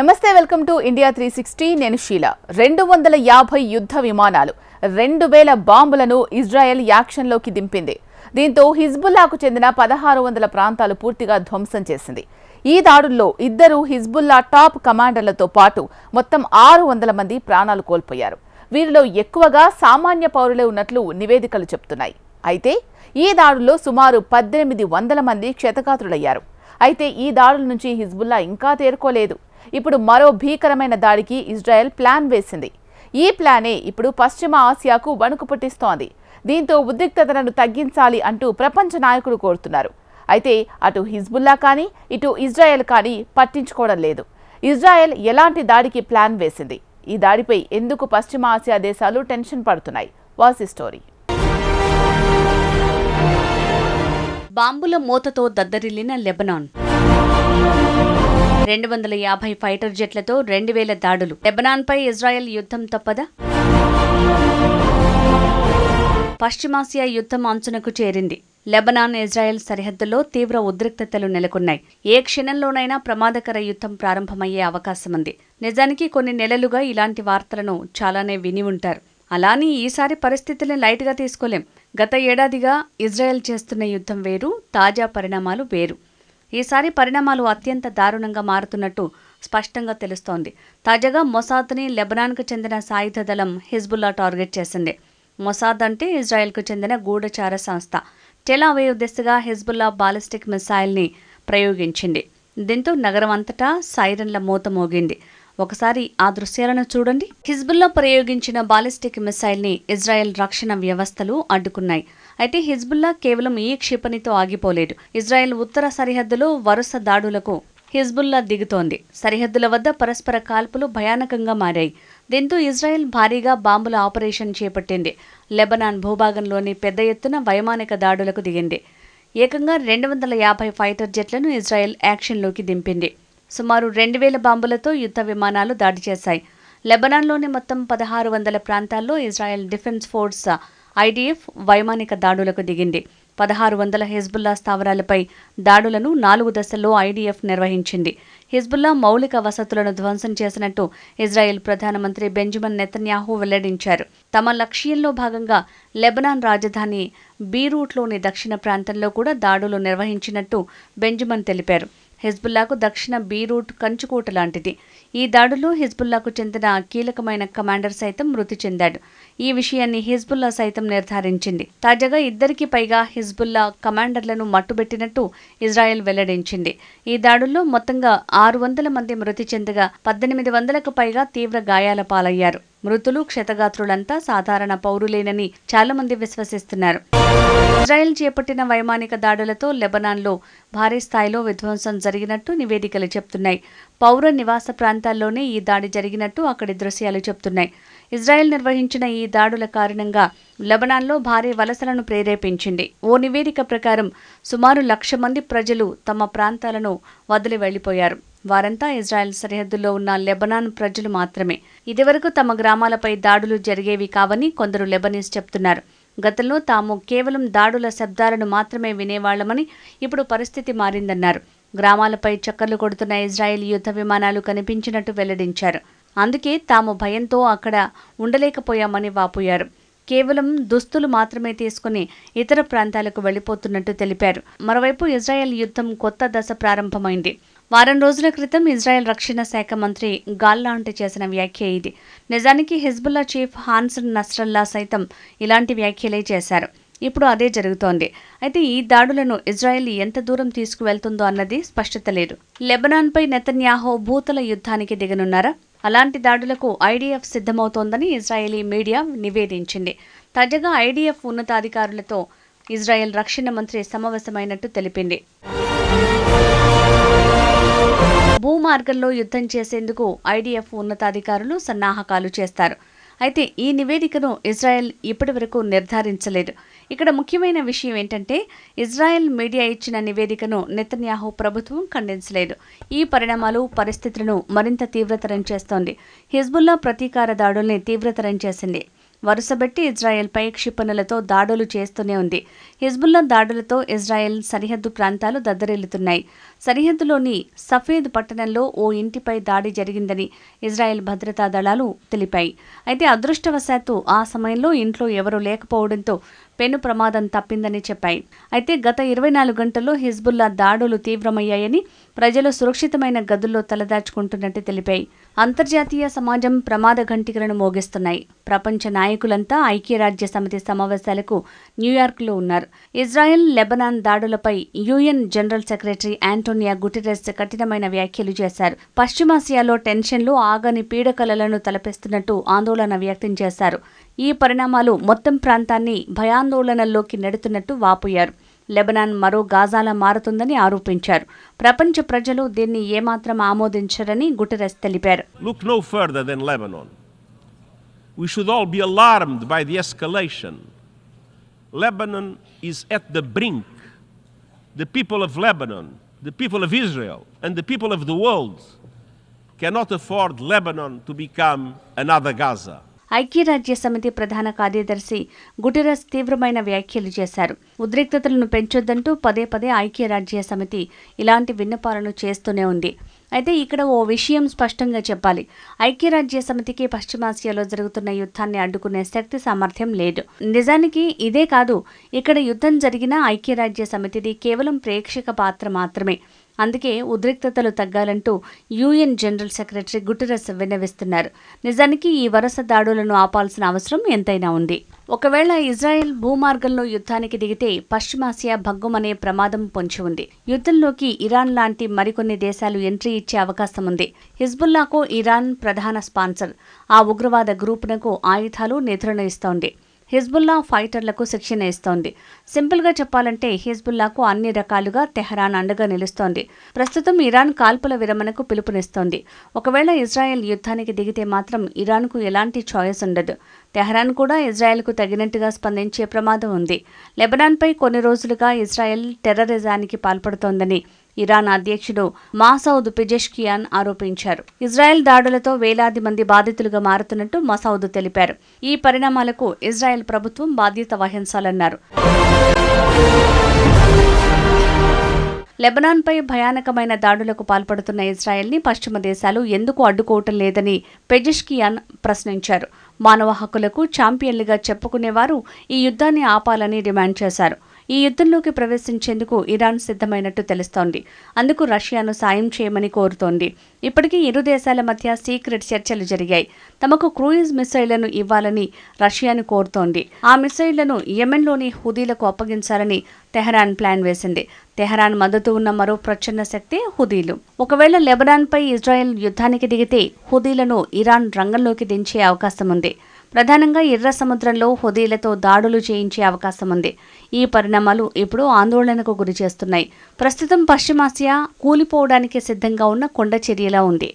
నమస్తే welcome to India three sixty. నేను షీల. రెండు వందల యాభై యుద్ధ విమానాలు రెండు వేల బాంబులను ఇజ్రాయెల్ యాక్షన్లోకి దింపింది. దీంతో హిజ్బుల్లాకు చెందిన పదహారు వందల ప్రాంతాలు పూర్తిగా ధ్వంసం చేసింది. ఈ దాడుల్లో ఇద్దరు హిజ్బుల్లా టాప్ కమాండర్లతో పాటు మొత్తం ఆరు వందల మంది ప్రాణాలు కోల్పోయారు. వీరిలో ఎక్కువగా సామాన్య పౌరులే ఉన్నట్లు నివేదికలు చెప్తున్నాయి. అయితే ఈ దాడుల్లో సుమారు పద్దెనిమిది వందల మంది క్షతగాత్రులయ్యారు. అయితే ఈ దాడుల నుంచి హిజ్బుల్లా ఇంకా తేరుకోలేదు. ఇప్పుడు మరో భీకరమైన దాడికి ఇజ్రాయెల్ ప్లాన్ వేసింది. ఈ ప్లానే ఇప్పుడు పశ్చిమ ఆసియాకు వణుకు పుట్టిస్తోంది. దీంతో ఉద్రిక్తతలను తగ్గించాలి అంటూ ప్రపంచ నాయకులు కోరుతున్నారు. అయితే అటు హిజ్బుల్లా కానీ ఇటు ఇజ్రాయెల్ కానీ పట్టించుకోవడం లేదు. ఇజ్రాయెల్ ఎలాంటి దాడికి ప్లాన్ వేసింది? ఈ దాడిపై ఎందుకు పశ్చిమ ఆసియా దేశాలు టెన్షన్ పడుతున్నాయి? వాసి స్టోరీ. బాంబుల మూతతో దద్దరిల్లిన లెబనాన్. రెండు వందల యాభై ఫైటర్ జెట్లతో రెండు వేల దాడులు. లెబనాన్పై ఇజ్రాయెల్ యుద్ధం తప్పదా? పశ్చిమాసియా యుద్ధం అంచునకు చేరింది. లెబనాన్ ఇజ్రాయెల్ సరిహద్దులో తీవ్ర ఉద్రిక్తతలు నెలకొన్నాయి. ఏ క్షణంలోనైనా ప్రమాదకర యుద్ధం ప్రారంభమయ్యే అవకాశముంది. నిజానికి కొన్ని నెలలుగా ఇలాంటి వార్తలను చాలానే విని ఉంటారు. అలాని ఈసారి పరిస్థితుల్ని లైట్గా తీసుకోలేం. గత ఏడాదిగా ఇజ్రాయెల్ చేస్తున్న యుద్ధం వేరు తాజా పరిణామాలు వేరు. ఈసారి పరిణామాలు అత్యంత దారుణంగా మారుతున్నట్టు స్పష్టంగా తెలుస్తోంది. తాజాగా మొసాద్ని లెబనాన్కు చెందిన సాయుధ దళం హిజ్బుల్లా టార్గెట్ చేసింది. మొసాద్ అంటే ఇజ్రాయెల్కు చెందిన గూఢచార సంస్థ. టెలావేవ్ దిశగా హిజ్బుల్లా బాలిస్టిక్ మిసైల్ని ప్రయోగించింది. దీంతో నగరం అంతటా సైరన్ల మూత మోగింది. ఒకసారి ఆ దృశ్యాలను చూడండి. హిజ్బుల్లా ప్రయోగించిన బాలిస్టిక్ మిసైల్ని ఇజ్రాయెల్ రక్షణ వ్యవస్థలు అడ్డుకున్నాయి. అయితే హిజ్బుల్లా కేవలం ఈ క్షిపణితో ఆగిపోలేదు. ఇజ్రాయెల్ ఉత్తర సరిహద్దులో వరుస దాడులకు హిజ్బుల్లా దిగుతోంది. సరిహద్దుల వద్ద పరస్పర కాల్పులు భయానకంగా మారాయి. దీంతో ఇజ్రాయెల్ భారీగా బాంబుల ఆపరేషన్ చేపట్టింది. లెబనాన్ భూభాగంలోని పెద్ద ఎత్తున వైమానిక దాడులకు దిగింది. ఏకంగా రెండు వందల యాభై ఫైటర్ జెట్లను ఇజ్రాయెల్ యాక్షన్లోకి దింపింది. సుమారు రెండు వేల బాంబులతో యుద్ధ విమానాలు దాడి చేశాయి. లెబనాన్లోని మొత్తం పదహారు వందల ప్రాంతాల్లో ఇజ్రాయెల్ డిఫెన్స్ ఫోర్స్ ఐడిఎఫ్ వైమానిక దాడులకు దిగింది. పదహారు వందల హిజ్బుల్లా స్థావరాలపై దాడులను నాలుగు దశల్లో ఐడిఎఫ్ నిర్వహించింది. హిజ్బుల్లా మౌలిక వసతులను ధ్వంసం చేసినట్టు ఇజ్రాయెల్ ప్రధానమంత్రి బెంజమిన్ నెతన్యాహు వెల్లడించారు. తమ లక్ష్యంలో భాగంగా లెబనాన్ రాజధాని బీరూట్లోని దక్షిణ ప్రాంతంలో కూడా దాడులు నిర్వహించినట్టు బెంజమిన్ తెలిపారు. హిజ్బుల్లాకు దక్షిణ బీరూట్ కంచుకోట లాంటిది. ఈ దాడులో హిజ్బుల్లాకు చెందిన కీలకమైన కమాండర్ సైతం మృతి చెందాడు. ఈ విషయాన్ని హిజ్బుల్లా సైతం నిర్ధారించింది. తాజాగా ఇద్దరికి పైగా హిజ్బుల్లా కమాండర్లను మట్టుబెట్టినట్టు ఇజ్రాయెల్ వెల్లడించింది. ఈ దాడుల్లో మొత్తంగా ఆరు వందల మంది మృతి చెందగా పద్దెనిమిది వందలకు పైగా తీవ్ర గాయాల పాలయ్యారు. మృతులు క్షతగాత్రులంతా సాధారణ పౌరులేనని చాలామంది విశ్వసిస్తున్నారు. ఇజ్రాయెల్ చేపట్టిన వైమానిక దాడులతో లెబనాన్లో భారీ స్థాయిలో విధ్వంసం జరిగినట్టు నివేదికలు చెప్తున్నాయి. పౌర నివాస ప్రాంతాల్లోనే ఈ దాడి జరిగినట్టు అక్కడి దృశ్యాలు చెప్తున్నాయి. ఇజ్రాయెల్ నిర్వహించిన ఈ దాడుల కారణంగా లెబనాన్లో భారీ వలసలను ప్రేరేపించింది. ఓ నివేదిక ప్రకారం సుమారు లక్ష మంది ప్రజలు తమ ప్రాంతాలను వదిలి వెళ్ళిపోయారు వారంతా ఇజ్రాయెల్ సరిహద్దుల్లో ఉన్న లెబనాన్ ప్రజలు మాత్రమే. ఇదివరకు తమ గ్రామాలపై దాడులు జరిగేవి కావని కొందరు లెబనీస్ చెప్తున్నారు. గతంలో తాము కేవలం దాడుల శబ్దాలను మాత్రమే వినేవాళ్ళమని ఇప్పుడు పరిస్థితి మారిందన్నారు. గ్రామాలపై చక్కర్లు కొడుతున్న ఇజ్రాయెల్ యుద్ధ విమానాలు కనిపించినట్టు వెల్లడించారు. అందుకే తాము భయంతో అక్కడ ఉండలేకపోయామని వాపోయారు. కేవలం దుస్తులు మాత్రమే తీసుకుని ఇతర ప్రాంతాలకు వెళ్ళిపోతున్నట్టు తెలిపారు. మరోవైపు ఇజ్రాయెల్ యుద్ధం కొత్త దశ ప్రారంభమైంది. వారం రోజుల క్రితం ఇజ్రాయెల్ రక్షణ శాఖ మంత్రి గాల్లాంటి చేసిన వ్యాఖ్య ఇది. నిజానికి హిజ్బుల్లా చీఫ్ హాన్సన్ నస్రల్లా సైతం ఇలాంటి వ్యాఖ్యలే చేశారు. ఇప్పుడు అదే జరుగుతోంది. అయితే ఈ దాడులను ఇజ్రాయెల్ ఎంత దూరం తీసుకువెళ్తుందో అన్నది స్పష్టత లేదు. లెబనాన్పై నెతన్యాహో భూతల యుద్ధానికి దిగనున్నారా? అలాంటి దాడులకు ఐడీఎఫ్ సిద్ధమవుతోందని ఇజ్రాయేలీ మీడియా నివేదించింది. తాజాగా ఐడీఎఫ్ ఉన్నతాధికారులతో ఇజ్రాయెల్ రక్షణ మంత్రి సమావేశమైనట్టు తెలిపింది. భూమార్గంలో యుద్ధం చేసేందుకు ఐడిఎఫ్ ఉన్నతాధికారులు సన్నాహకాలు చేస్తారు. అయితే ఈ నివేదికను ఇజ్రాయెల్ ఇప్పటివరకు నిర్ధారించలేదు. ఇక్కడ ముఖ్యమైన విషయం ఏంటంటే ఇజ్రాయెల్ మీడియా ఇచ్చిన నివేదికను నెతన్యాహు ప్రభుత్వం ఖండించలేదు. ఈ పరిణామాలు పరిస్థితులను మరింత తీవ్రతరం చేస్తోంది. హిజ్బుల్లా ప్రతీకార దాడుల్ని తీవ్రతరం చేసింది. వరుసబెట్టి ఇజ్రాయెల్పై క్షిపణులతో దాడులు చేస్తూనే ఉంది. హిజ్బుల్లా దాడులతో ఇజ్రాయెల్ సరిహద్దు ప్రాంతాలు దద్దరిల్లుతున్నాయి. సరిహద్దులోని సఫేద్ పట్టణంలో ఓ ఇంటిపై దాడి జరిగిందని ఇజ్రాయెల్ భద్రతా దళాలు తెలిపాయి. అయితే అదృష్టవశాత్తు ఆ సమయంలో ఇంట్లో ఎవరూ లేకపోవడంతో పెను ప్రమాదం తప్పిందని చెప్పాయి. అయితే గత ఇరవై నాలుగు గంటల్లో హిజ్బుల్లా దాడులు తీవ్రమయ్యాయని ప్రజలు సురక్షితమైన గదుల్లో తలదాచుకుంటున్నట్టు తెలిపాయి. అంతర్జాతీయ సమాజం ప్రమాద ఘంటికలను మోగిస్తున్నాయి. ప్రపంచ నాయకులంతా ఐక్యరాజ్య సమితి సమావేశాలకు న్యూయార్క్లో ఉన్నారు. Israel Lebanon దాడులపై UN general secretary Antonio Guterres కఠినమైన వ్యాఖ్యలు చేశారు పశ్చిమాసియాలో టెన్షన్లు ఆగని పీడకలలను తలపిస్తున్నట్టు ఆందోళన వ్యక్తం చేశారు ఈ పరిణామాలు మొత్తం ప్రాంతాన్ని భయాందోళనల్లోకి నెడుతున్నట్టు వాపోయారు లెబనాన్ మరో గాజాలా మారుతుందని ఆరోపించారు ప్రపంచ ప్రజలు దీన్ని ఏమాత్రం ఆమోదించరని గుటెరెస్ తెలిపారు Look no further than Lebanon. We should all be alarmed by the escalation. Lebanon is at the brink. The people of Lebanon, the people of Israel, and the people of the world cannot afford Lebanon to become another Gaza. ఐక్యరాజ్య సమితి ప్రధాన కార్యదర్శి Guterres తీవ్రమైన వ్యాఖ్యలు చేశారు ఉద్రిక్తతలను పెంచొద్దంటూ పదే పదే ఐక్యరాజ్య సమితి ఇలాంటి విన్నపాలను చేస్తూనే ఉంది అయితే ఇక్కడ ఓ విషయం స్పష్టంగా చెప్పాలి. ఐక్యరాజ్య సమితికి పశ్చిమాసియాలో జరుగుతున్న యుద్ధాన్ని అడ్డుకునే శక్తి సామర్థ్యం లేదు. నిజానికి ఇదే కాదు ఇక్కడ యుద్ధం జరిగిన ఐక్యరాజ్య సమితిది కేవలం ప్రేక్షక పాత్ర మాత్రమే. అందుకే ఉద్రిక్తతలు తగ్గాలంటూ యుఎన్ జనరల్ సెక్రటరీ గుటెరస్ విన్నవిస్తున్నారు. నిజానికి ఈ వరుస దాడులను ఆపాల్సిన అవసరం ఎంతైనా ఉంది. ఒకవేళ ఇజ్రాయెల్ భూమార్గంలో యుద్ధానికి దిగితే పశ్చిమాసియా భగ్గుమనే ప్రమాదం పొంచి ఉంది. యుద్ధంలోకి ఇరాన్ లాంటి మరికొన్ని దేశాలు ఎంట్రీ ఇచ్చే అవకాశం ఉంది. హిజ్బుల్లాకు ఇరాన్ ప్రధాన స్పాన్సర్. ఆ ఉగ్రవాద గ్రూపునకు ఆయుధాలు నిధులను ఇస్తోంది హిజ్బుల్లా ఫైటర్లకు శిక్షణ ఇస్తోంది. సింపుల్గా చెప్పాలంటే హిజ్బుల్లాకు అన్ని రకాలుగా తెహరాన్ అండగా నిలుస్తోంది. ప్రస్తుతం ఇరాన్ కాల్పుల విరమణకు పిలుపునిస్తోంది. ఒకవేళ ఇజ్రాయెల్ యుద్ధానికి దిగితే మాత్రం ఇరాన్కు ఎలాంటి ఛాయిస్ ఉండదు. తెహరాన్ కూడా ఇజ్రాయెల్కు తగినట్టుగా స్పందించే ప్రమాదం ఉంది. లెబనాన్పై కొన్ని రోజులుగా ఇజ్రాయెల్ టెర్రరిజానికి పాల్పడుతోందని ఇరాన్ అధ్యక్షుడు మాసౌద్ పిజెష్కియాన్ ఆరోపించారు. ఇజ్రాయెల్ దాడులతో వేలాది మంది బాధితులుగా మారుతున్నట్టు మసౌద్ తెలిపారు. ఈ పరిణామాలకు ఇజ్రాయెల్ ప్రభుత్వం బాధ్యత వహించాలన్నారు. లెబనాన్పై భయానకమైన దాడులకు పాల్పడుతున్న ఇజ్రాయెల్ని పశ్చిమ దేశాలు ఎందుకు అడ్డుకోవటం లేదని పెజిష్కియాన్ ప్రశ్నించారు. మానవ హక్కులకు ఛాంపియన్లుగా చెప్పుకునేవారు ఈ యుద్ధాన్ని ఆపాలని డిమాండ్ చేశారు. ఈ యుద్ధంలోకి ప్రవేశించేందుకు ఇరాన్ సిద్ధమైనట్టు తెలుస్తోంది. అందుకు రష్యాను సాయం చేయమని కోరుతోంది. ఇప్పటికీ ఇరు దేశాల మధ్య సీక్రెట్ చర్చలు జరిగాయి. తమకు క్రూయిజ్ మిసైళ్ళను ఇవ్వాలని రష్యాను కోరుతోంది. ఆ మిసైళ్ళను యెమెన్లోని హుదీలకు అప్పగించాలని తెహరాన్ ప్లాన్ వేసింది. తెహరాన్ మద్దతు ఉన్న మరో ప్రచ్ఛన్న శక్తి హుదీలు. ఒకవేళ లెబనాన్పై ఇజ్రాయెల్ యుద్ధానికి దిగితే హుదీలను ఇరాన్ రంగంలోకి దించే అవకాశం ఉంది ప్రధానంగా ఎర్ర సముద్రంలో హుదీలతో దాడులు చేయించే అవకాశం ఉంది ఈ పరిణామాలు ఇప్పుడు ఆందోళనకు గురి చేస్తున్నాయి ప్రస్తుతం పశ్చిమాసియా కూలిపోవడానికి సిద్ధంగా ఉన్న కొండ చర్యలా ఉంది.